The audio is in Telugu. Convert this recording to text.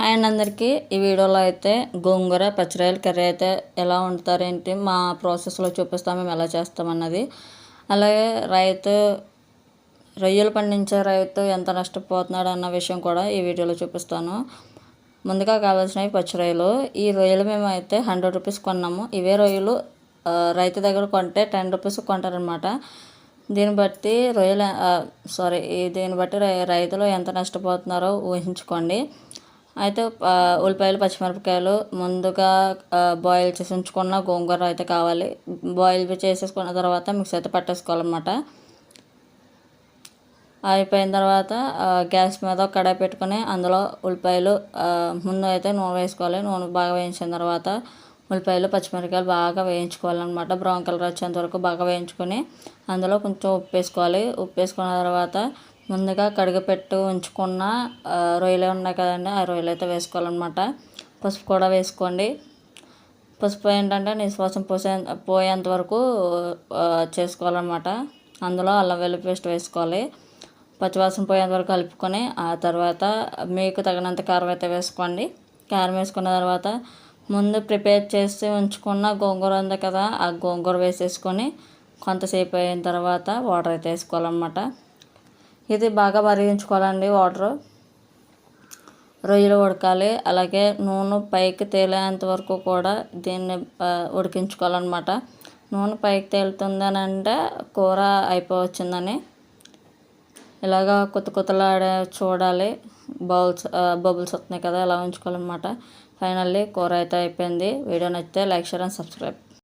హాయ్ అండి అందరికీ. ఈ వీడియోలో అయితే గోంగూర పచ్చిరాయల కర్రీ అయితే ఎలా వండుతారేంటి మా ప్రాసెస్లో చూపిస్తాం మేము ఎలా చేస్తామన్నది అలాగే రైతు రొయ్యలు పండించే రైతు ఎంత నష్టపోతున్నాడు అన్న విషయం కూడా ఈ వీడియోలో చూపిస్తాను. ముందుగా కావాల్సినవి పచ్చిరొయ్యలు. ఈ రొయ్యలు మేము అయితే హండ్రెడ్ రూపీస్ కొన్నాము. ఇవే రొయ్యలు రైతు దగ్గర కొంటే టెన్ రూపీస్ కొంటారనమాట దీన్ని బట్టి రొయ్యలు సారీ దీన్ని బట్టి రైతులు ఎంత నష్టపోతున్నారో ఊహించుకోండి. అయితే ఉల్లిపాయలు పచ్చిమిరపకాయలు ముందుగా బాయిల్ చేసి ఉంచుకున్న గోంగూర అయితే కావాలి. బాయిల్ చేసేసుకున్న తర్వాత మిక్స్ అయితే పట్టేసుకోవాలన్నమాట. అయిపోయిన తర్వాత గ్యాస్ మీద కడాయి పెట్టుకుని అందులో ఉల్లిపాయలు ముందు అయితే నూనె వేసుకోవాలి. నూనె బాగా వేయించిన తర్వాత ఉల్లిపాయలు పచ్చిమిరపకాయలు బాగా వేయించుకోవాలన్నమాట. బ్రౌన్ కలర్ వచ్చేంత వరకు బాగా వేయించుకొని అందులో కొంచెం ఉప్పు వేసుకోవాలి. ఉప్పు వేసుకున్న తర్వాత ముందుగా కడిగిపెట్టు ఉంచుకున్న రొయ్యలు ఉన్నాయి కదండి ఆ రొయ్యలు అయితే వేసుకోవాలన్నమాట. పసుపు కూడా వేసుకోండి. పసుపు ఏంటంటే నిశ్వాసం పోసే పోయేంత వరకు చేసుకోవాలన్నమాట. అందులో అల్లం వెల్లుల్లి పేస్ట్ వేసుకోవాలి. పచ్చివాసన పోయేంత వరకు కలుపుకొని ఆ తర్వాత మీకు తగినంత కారం అయితే వేసుకోండి. కారం వేసుకున్న తర్వాత ముందు ప్రిపేర్ చేసి ఉంచుకున్న గోంగూర ఉంది కదా ఆ గోంగూర వేసేసుకొని కొంతసేపు అయిన తర్వాత వాటర్ అయితే వేసుకోవాలన్నమాట. ఇది బాగా మరిగించుకోవాలండి వాటర్. రొయ్యలు ఉడకాలి. అలాగే నూనె పైకి తేలేంత వరకు కూడా దీన్ని ఉడికించుకోవాలన్నమాట. నూనె పైకి తేలుతుందని అంటే కూర అయిపోవచ్చిందని. ఇలాగా కొత్త కొత్తలాడే చూడాలి. బౌల్స్ బబుల్స్ వస్తున్నాయి కదా ఇలా ఉంచుకోవాలన్నమాట. ఫైనల్లీ కూర అయితే అయిపోయింది. వీడియో నచ్చితే లైక్ షేర్ అండ్ సబ్స్క్రైబ్.